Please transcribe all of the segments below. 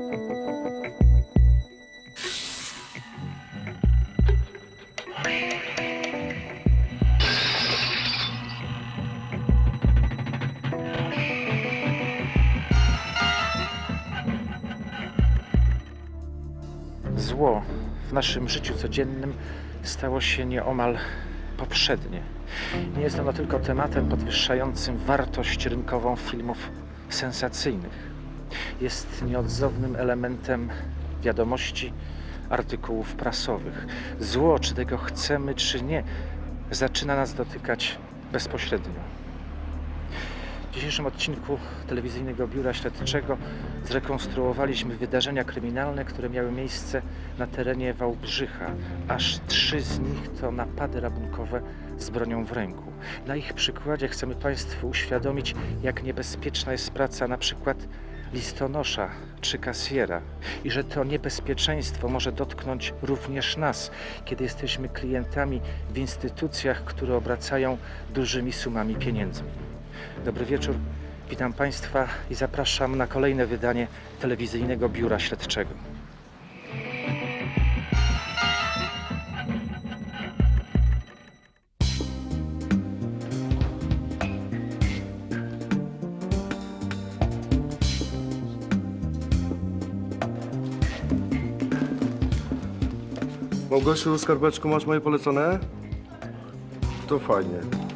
Zło w naszym życiu codziennym stało się nieomal poprzednie. Nie jest ono tylko tematem podwyższającym wartość rynkową filmów sensacyjnych. Jest nieodzownym elementem wiadomości, artykułów prasowych. Zło, czy tego chcemy, czy nie, zaczyna nas dotykać bezpośrednio. W dzisiejszym odcinku telewizyjnego biura śledczego zrekonstruowaliśmy wydarzenia kryminalne, które miały miejsce na terenie Wałbrzycha. Aż trzy z nich to napady rabunkowe z bronią w ręku. Na ich przykładzie chcemy Państwu uświadomić, jak niebezpieczna jest praca na przykład listonosza czy kasjera i że to niebezpieczeństwo może dotknąć również nas, kiedy jesteśmy klientami w instytucjach, które obracają dużymi sumami pieniędzmi. Dobry wieczór. Witam Państwa i zapraszam na kolejne wydanie telewizyjnego biura śledczego. Małgosiu, skarbeczku, masz moje polecone? To fajnie.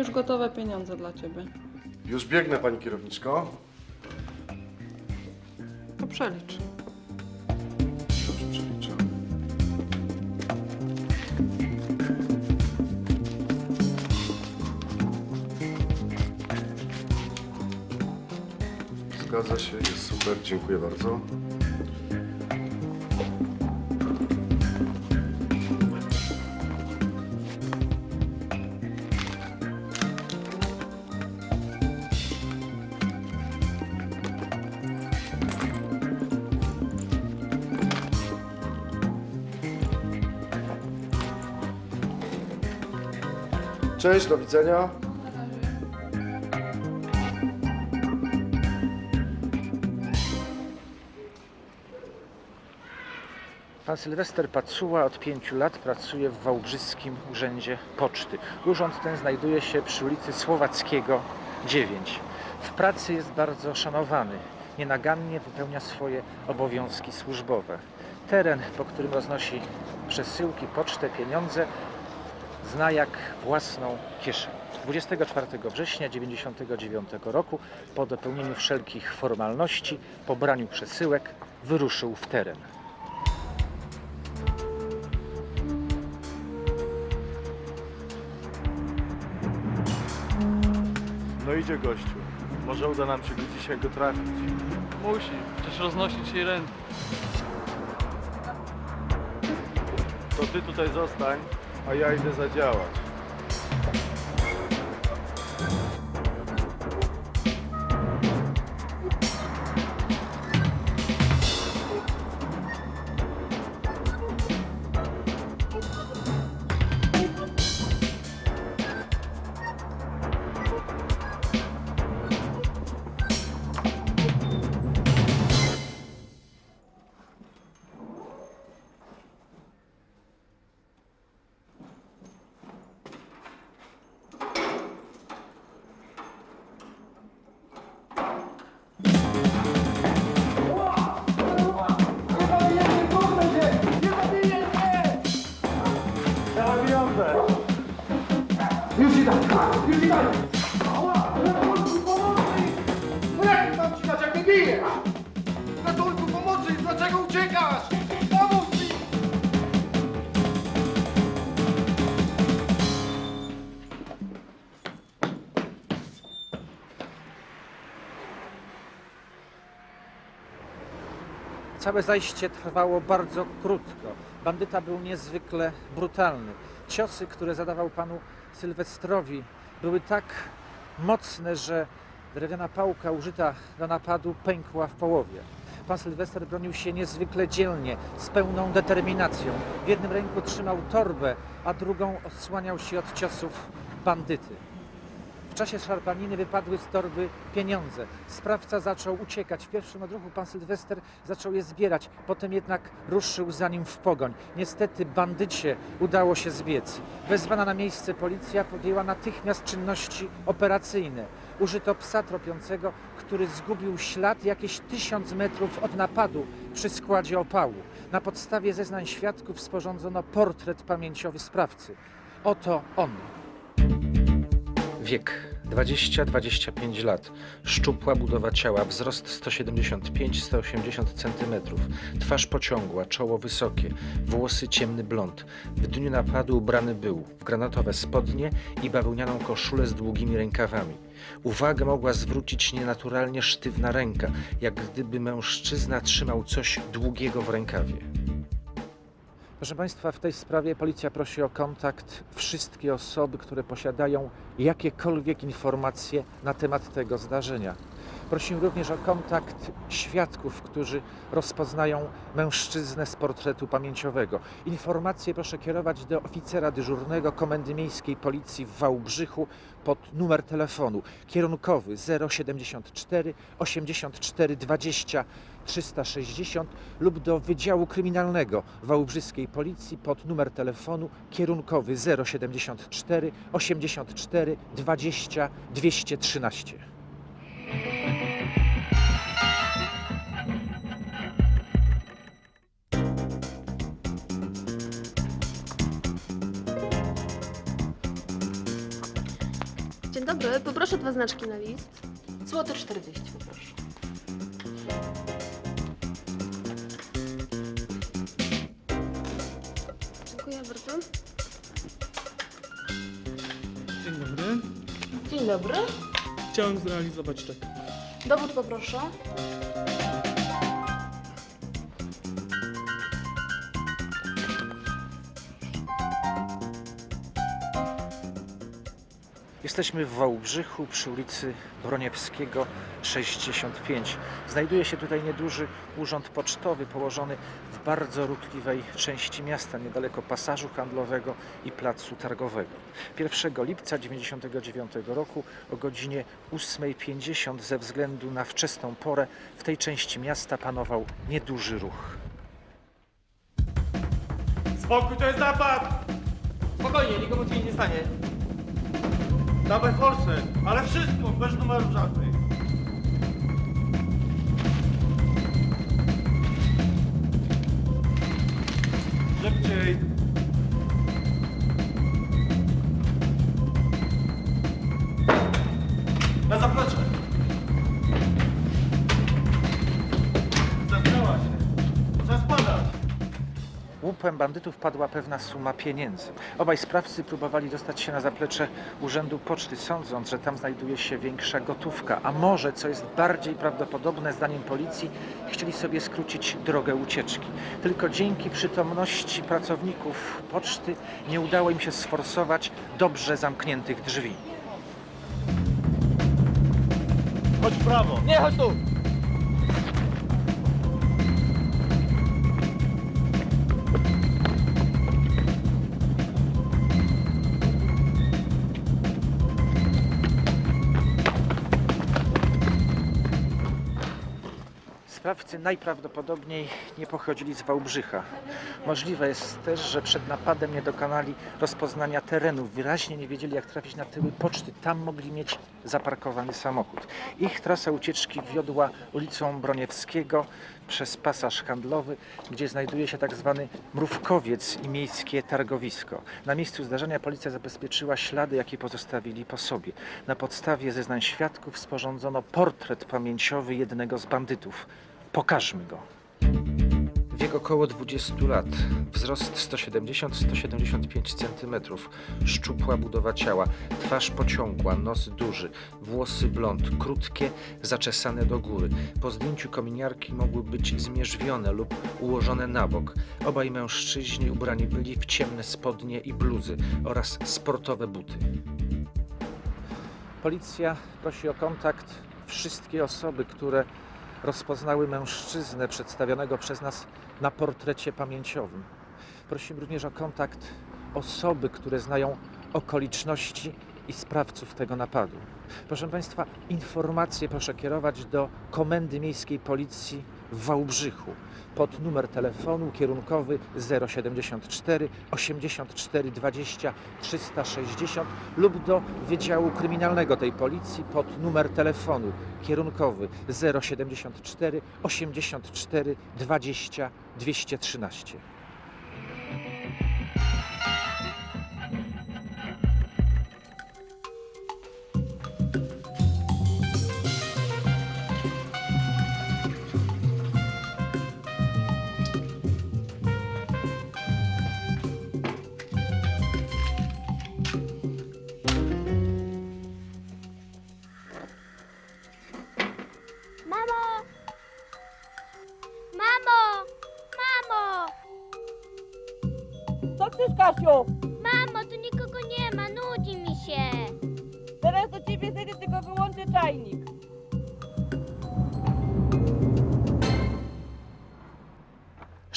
Już gotowe pieniądze dla ciebie. Już biegnę, pani kierowniczko. To przelicz. Już przeliczam. Zgadza się, jest super, dziękuję bardzo. Cześć, do widzenia. Pan Sylwester Pacuła od pięciu lat pracuje w Wałbrzyskim Urzędzie Poczty. Urząd ten znajduje się przy ulicy Słowackiego 9. W pracy jest bardzo szanowany. Nienagannie wypełnia swoje obowiązki służbowe. Teren, po którym roznosi przesyłki, pocztę, pieniądze, zna jak własną kieszeń. 24 września 1999 roku, po dopełnieniu wszelkich formalności, pobraniu przesyłek, wyruszył w teren. No idzie gościu. Może uda nam się go dzisiaj go trafić. Musi, przecież roznosić jej ręce. To ty tutaj zostań, a ja idę zadziałać. Całe zajście trwało bardzo krótko. Bandyta był niezwykle brutalny. Ciosy, które zadawał panu Sylwestrowi, były tak mocne, że drewniana pałka użyta do napadu pękła w połowie. Pan Sylwester bronił się niezwykle dzielnie, z pełną determinacją. W jednym ręku trzymał torbę, a drugą osłaniał się od ciosów bandyty. Czasie szarpaniny wypadły z torby pieniądze. Sprawca zaczął uciekać. W pierwszym odruchu pan Sylwester zaczął je zbierać, potem jednak ruszył za nim w pogoń. Niestety bandycie udało się zbiec. Wezwana na miejsce policja podjęła natychmiast czynności operacyjne. Użyto psa tropiącego, który zgubił ślad jakieś tysiąc metrów od napadu przy składzie opału. Na podstawie zeznań świadków sporządzono portret pamięciowy sprawcy. Oto on. Wiek 20-25 lat. Szczupła budowa ciała, wzrost 175-180 cm. Twarz pociągła, czoło wysokie, włosy ciemny blond. W dniu napadu ubrany był w granatowe spodnie i bawełnianą koszulę z długimi rękawami. Uwagę mogła zwrócić nienaturalnie sztywna ręka, jak gdyby mężczyzna trzymał coś długiego w rękawie. Proszę Państwa, w tej sprawie policja prosi o kontakt wszystkie osoby, które posiadają jakiekolwiek informacje na temat tego zdarzenia. Prosimy również o kontakt świadków, którzy rozpoznają mężczyznę z portretu pamięciowego. Informacje proszę kierować do oficera dyżurnego Komendy Miejskiej Policji w Wałbrzychu pod numer telefonu kierunkowy 074 84 20 360 lub do Wydziału Kryminalnego Wałbrzyskiej Policji pod numer telefonu kierunkowy 074 84 20 213. Dzień dobry, poproszę dwa znaczki na list. Złoty 40 poproszę. Dziękuję bardzo. Dzień dobry. Dzień dobry. Chciałem zrealizować czek. Dowód poproszę. Jesteśmy w Wałbrzychu przy ulicy Broniewskiego 65. Znajduje się tutaj nieduży urząd pocztowy położony w bardzo ruchliwej części miasta, niedaleko pasażu handlowego i placu targowego. 1 lipca 1999 roku o godzinie 8.50 ze względu na wczesną porę w tej części miasta panował nieduży ruch. Spokój, to jest napad! Spokojnie, nikomu ci nie stanie. Dawaj forsę, ale wszystko, bez numeru żadnych. Szybciej. Łupem bandytów padła pewna suma pieniędzy. Obaj sprawcy próbowali dostać się na zaplecze Urzędu Poczty, sądząc, że tam znajduje się większa gotówka. A może, co jest bardziej prawdopodobne zdaniem policji, chcieli sobie skrócić drogę ucieczki. Tylko dzięki przytomności pracowników poczty nie udało im się sforsować dobrze zamkniętych drzwi. Chodź w prawo. Nie, chodź tu! Sprawcy najprawdopodobniej nie pochodzili z Wałbrzycha. Możliwe jest też, że przed napadem nie dokonali rozpoznania terenu. Wyraźnie nie wiedzieli, jak trafić na tyły poczty. Tam mogli mieć zaparkowany samochód. Ich trasa ucieczki wiodła ulicą Broniewskiego przez pasaż handlowy, gdzie znajduje się tak zwany Mrówkowiec i miejskie targowisko. Na miejscu zdarzenia policja zabezpieczyła ślady, jakie pozostawili po sobie. Na podstawie zeznań świadków sporządzono portret pamięciowy jednego z bandytów. Pokażmy go. Wiek około 20 lat. Wzrost 170-175 cm. Szczupła budowa ciała. Twarz pociągła, nos duży. Włosy blond, krótkie, zaczesane do góry. Po zdjęciu kominiarki mogły być zmierzwione lub ułożone na bok. Obaj mężczyźni ubrani byli w ciemne spodnie i bluzy oraz sportowe buty. Policja prosi o kontakt wszystkie osoby, które rozpoznały mężczyznę przedstawionego przez nas na portrecie pamięciowym. Prosimy również o kontakt osoby, które znają okoliczności i sprawców tego napadu. Proszę Państwa, informacje proszę kierować do Komendy Miejskiej Policji w Wałbrzychu pod numer telefonu kierunkowy 074 84 20 360 lub do Wydziału Kryminalnego tej policji pod numer telefonu kierunkowy 074 84 20 213.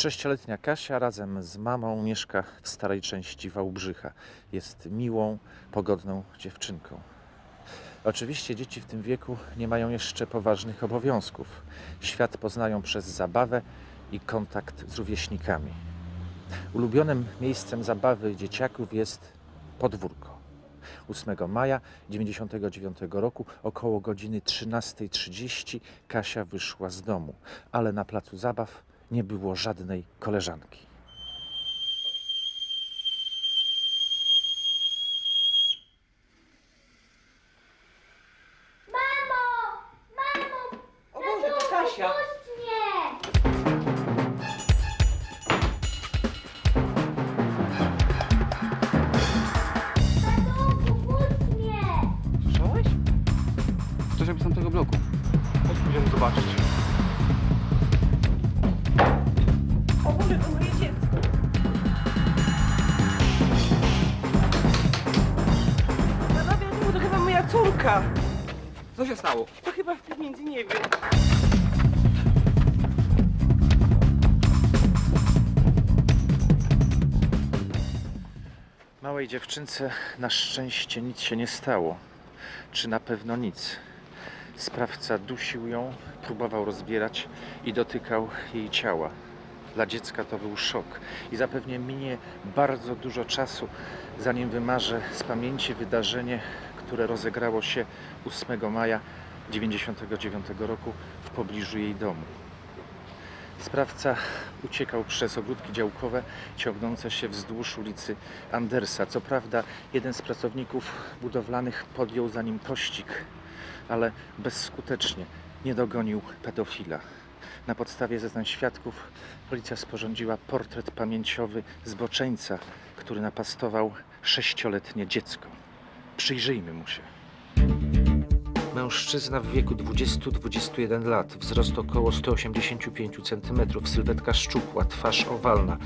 Sześcioletnia Kasia razem z mamą mieszka w starej części Wałbrzycha. Jest miłą, pogodną dziewczynką. Oczywiście dzieci w tym wieku nie mają jeszcze poważnych obowiązków. Świat poznają przez zabawę i kontakt z rówieśnikami. Ulubionym miejscem zabawy dzieciaków jest podwórko. 8 maja 1999 roku około godziny 13.30 Kasia wyszła z domu, ale na placu zabaw nie było żadnej koleżanki. Mamo! Mamo! O Boże, to Kasia. Puść mnie! Ratunku, puść mnie! Słyszałeś? Ktoś jakby z tamtego bloku. Chodź, pójdziemy zobaczyć. Stało? To chyba w piwnicy, nie wiem. Małej dziewczynce na szczęście nic się nie stało. Czy na pewno nic? Sprawca dusił ją, próbował rozbierać i dotykał jej ciała. Dla dziecka to był szok i zapewne minie bardzo dużo czasu, zanim wymarzę z pamięci wydarzenie, które rozegrało się 8 maja 1999 roku w pobliżu jej domu. Sprawca uciekał przez ogródki działkowe ciągnące się wzdłuż ulicy Andersa. Co prawda, jeden z pracowników budowlanych podjął za nim pościg, ale bezskutecznie nie dogonił pedofila. Na podstawie zeznań świadków policja sporządziła portret pamięciowy zboczeńca, który napastował sześcioletnie dziecko. Przyjrzyjmy mu się. Mężczyzna w wieku 20-21 lat, wzrost około 185 cm, sylwetka szczupła, twarz owalna,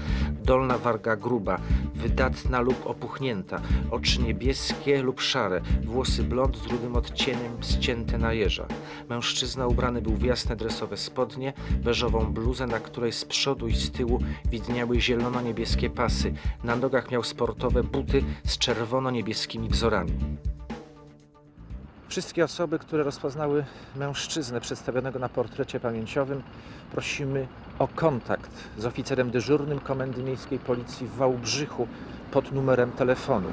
dolna warga gruba, wydatna lub opuchnięta, oczy niebieskie lub szare, włosy blond z rudym odcieniem ścięte na jeża. Mężczyzna ubrany był w jasne dresowe spodnie, beżową bluzę, na której z przodu i z tyłu widniały zielono-niebieskie pasy. Na nogach miał sportowe buty z czerwono-niebieskimi wzorami. Wszystkie osoby, które rozpoznały mężczyznę przedstawionego na portrecie pamięciowym, prosimy o kontakt z oficerem dyżurnym Komendy Miejskiej Policji w Wałbrzychu pod numerem telefonu.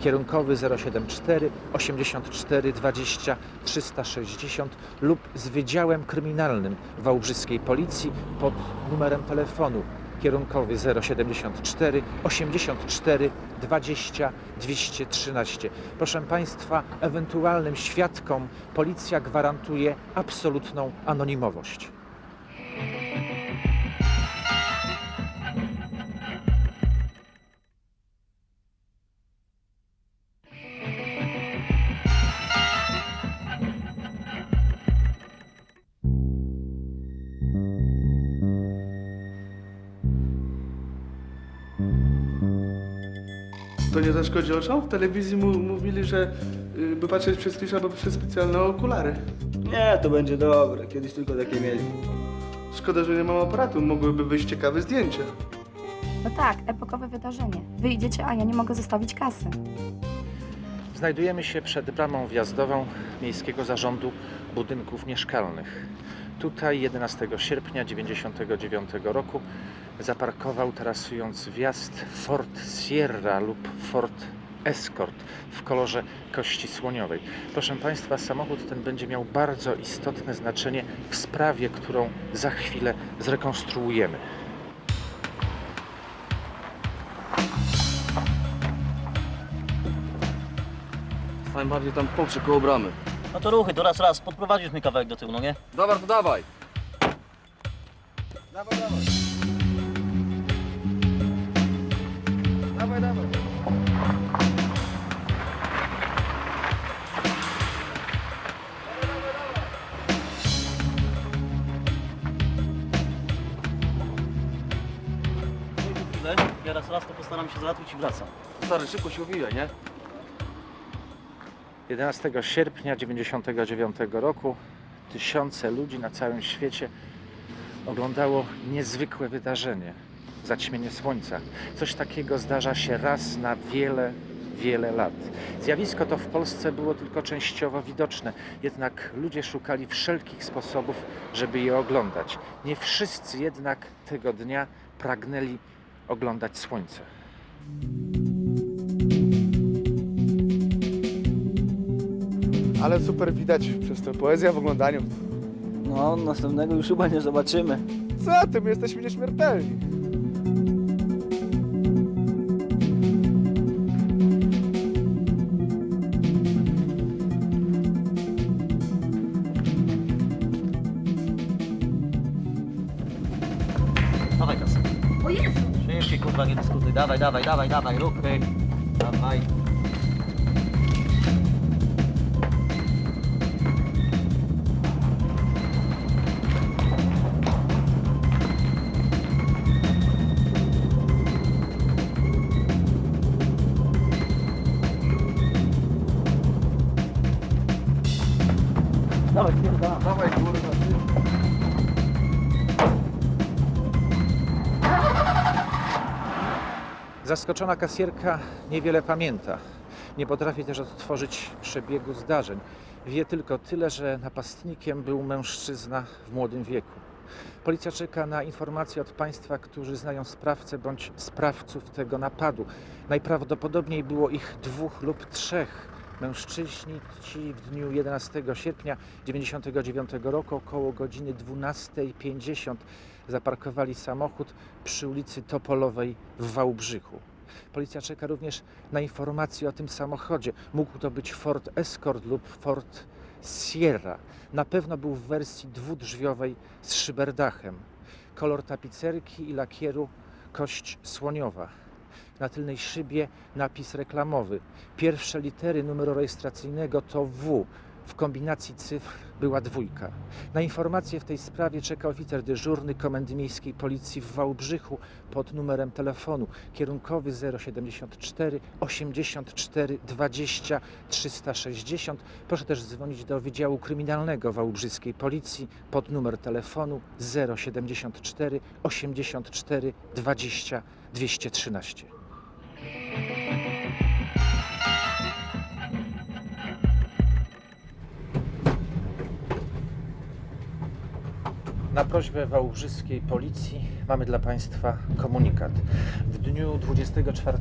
Kierunkowy 074 84 20 360 lub z Wydziałem Kryminalnym Wałbrzyskiej Policji pod numerem telefonu kierunkowy 074 84 20 213. Proszę Państwa, ewentualnym świadkom policja gwarantuje absolutną anonimowość. W telewizji mu, mówili, że y, by patrzeć przez klisz albo przez specjalne okulary. Nie, to będzie dobre. Kiedyś tylko takie mieli. Szkoda, że nie mam aparatu, mogłyby wyjść ciekawe zdjęcia. No tak, epokowe wydarzenie. Wyjdziecie, a ja nie mogę zostawić kasy. Znajdujemy się przed bramą wjazdową Miejskiego Zarządu Budynków Mieszkalnych. Tutaj 11 sierpnia 1999 roku zaparkował tarasując wjazd Ford Sierra lub Ford Escort w kolorze kości słoniowej. Proszę Państwa, samochód ten będzie miał bardzo istotne znaczenie w sprawie, którą za chwilę zrekonstruujemy. Stań bardziej tam poprzek koło bramy. No to ruchy, to raz, raz. Podprowadzisz mi kawałek do tyłu, no nie? Dobra, to dawaj. Dawaj, dawaj. Dawaj, dawaj. Ja raz, raz to postaram się załatwić i wracam. Stary, szybko się uwijaj, nie? 11 sierpnia 1999 roku tysiące ludzi na całym świecie oglądało niezwykłe wydarzenie zaćmienie słońca. Coś takiego zdarza się raz na wiele, wiele lat. Zjawisko to w Polsce było tylko częściowo widoczne, jednak ludzie szukali wszelkich sposobów, żeby je oglądać. Nie wszyscy jednak tego dnia pragnęli oglądać słońce. Ale super widać przez tę poezję w oglądaniu. No, następnego już chyba nie zobaczymy. Co ty, my jesteśmy nieśmiertelni. Dawaj kasę. O Jezu! Szybciej, kurwa, nie dyskutuj. Dawaj, dawaj, dawaj, dawaj, ruchy. Dawaj. Dawaj, Zaskoczona kasjerka niewiele pamięta. Nie potrafi też odtworzyć przebiegu zdarzeń. Wie tylko tyle, że napastnikiem był mężczyzna w młodym wieku. Policja czeka na informacje od państwa, którzy znają sprawcę bądź sprawców tego napadu. Najprawdopodobniej było ich dwóch lub trzech. Mężczyźni ci w dniu 11 sierpnia 1999 roku około godziny 12.50 zaparkowali samochód przy ulicy Topolowej w Wałbrzychu. Policja czeka również na informacje o tym samochodzie. Mógł to być Ford Escort lub Ford Sierra. Na pewno był w wersji dwudrzwiowej z szyberdachem. Kolor tapicerki i lakieru kość słoniowa. Na tylnej szybie napis reklamowy. Pierwsze litery numeru rejestracyjnego to W. W kombinacji cyfr była dwójka. Na informacje w tej sprawie czeka oficer dyżurny Komendy Miejskiej Policji w Wałbrzychu pod numerem telefonu kierunkowy 074 84 20 360. Proszę też dzwonić do Wydziału Kryminalnego Wałbrzyskiej Policji pod numer telefonu 074 84 20 213. Na prośbę wałbrzyskiej policji mamy dla Państwa komunikat. W dniu 24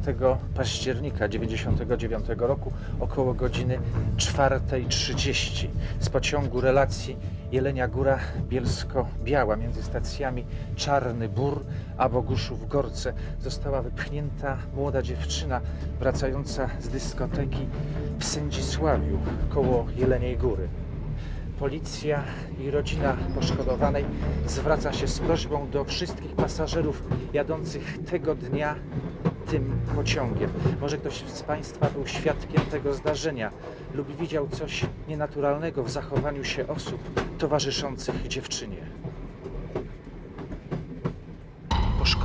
października 1999 roku około godziny 4.30 z pociągu relacji Jelenia Góra Bielsko-Biała między stacjami Czarny Bór a Boguszów Gorce została wypchnięta młoda dziewczyna wracająca z dyskoteki w Sędzisławiu koło Jeleniej Góry. Policja i rodzina poszkodowanej zwraca się z prośbą do wszystkich pasażerów jadących tego dnia tym pociągiem. Może ktoś z Państwa był świadkiem tego zdarzenia lub widział coś nienaturalnego w zachowaniu się osób towarzyszących dziewczynie.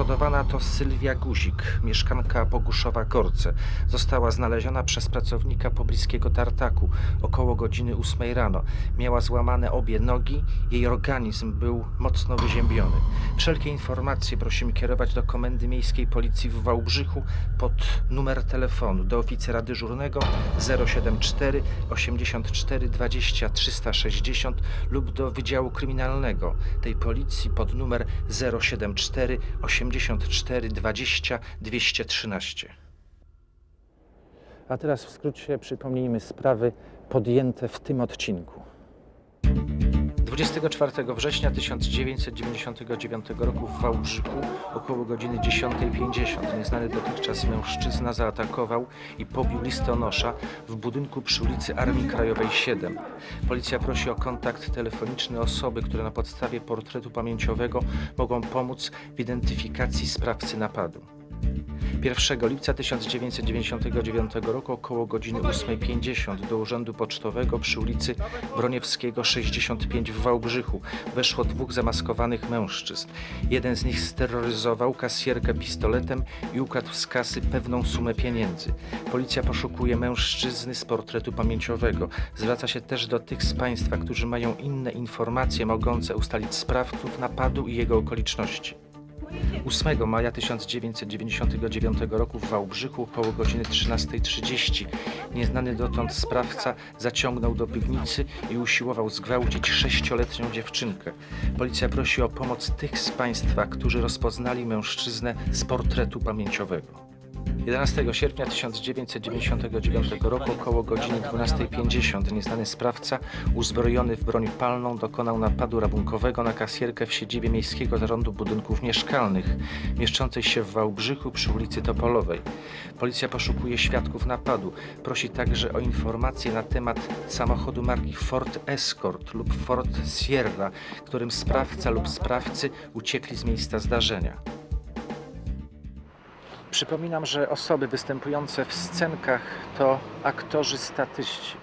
Poszkodowana to Sylwia Guzik, mieszkanka Boguszowa Gorce. Została znaleziona przez pracownika pobliskiego tartaku około godziny 8 rano. Miała złamane obie nogi, jej organizm był mocno wyziębiony. Wszelkie informacje prosimy kierować do Komendy Miejskiej Policji w Wałbrzychu pod numer telefonu do oficera dyżurnego 074 84 20 360 lub do Wydziału Kryminalnego tej policji pod numer 074 84 20 213. A teraz w skrócie przypomnijmy sprawy podjęte w tym odcinku. 24 września 1999 roku w Wałbrzychu około godziny 10.50 nieznany dotychczas mężczyzna zaatakował i pobił listonosza w budynku przy ulicy Armii Krajowej 7. Policja prosi o kontakt telefoniczny osoby, które na podstawie portretu pamięciowego mogą pomóc w identyfikacji sprawcy napadu. 1 lipca 1999 roku około godziny 8.50 do urzędu pocztowego przy ulicy Broniewskiego 65 w Wałbrzychu weszło dwóch zamaskowanych mężczyzn. Jeden z nich steroryzował kasjerkę pistoletem i ukradł z kasy pewną sumę pieniędzy. Policja poszukuje mężczyzny z portretu pamięciowego. Zwraca się też do tych z Państwa, którzy mają inne informacje mogące ustalić sprawców napadu i jego okoliczności. 8 maja 1999 roku w Wałbrzychu około godziny 13.30 nieznany dotąd sprawca zaciągnął do piwnicy i usiłował zgwałcić sześcioletnią dziewczynkę. Policja prosi o pomoc tych z Państwa, którzy rozpoznali mężczyznę z portretu pamięciowego. 11 sierpnia 1999 roku około godziny 12.50 nieznany sprawca uzbrojony w broń palną dokonał napadu rabunkowego na kasjerkę w siedzibie Miejskiego Zarządu Budynków Mieszkalnych mieszczącej się w Wałbrzychu przy ulicy Topolowej. Policja poszukuje świadków napadu. Prosi także o informacje na temat samochodu marki Ford Escort lub Ford Sierra, którym sprawca lub sprawcy uciekli z miejsca zdarzenia. Przypominam, że osoby występujące w scenkach to aktorzy statyści.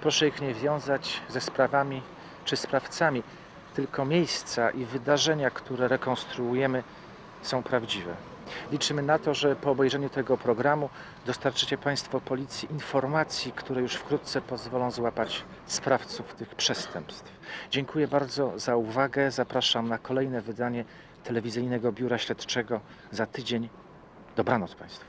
Proszę ich nie wiązać ze sprawami czy sprawcami, tylko miejsca i wydarzenia, które rekonstruujemy, są prawdziwe. Liczymy na to, że po obejrzeniu tego programu dostarczycie Państwo policji informacji, które już wkrótce pozwolą złapać sprawców tych przestępstw. Dziękuję bardzo za uwagę. Zapraszam na kolejne wydanie telewizyjnego biura śledczego za tydzień. Dobranoc Państwu.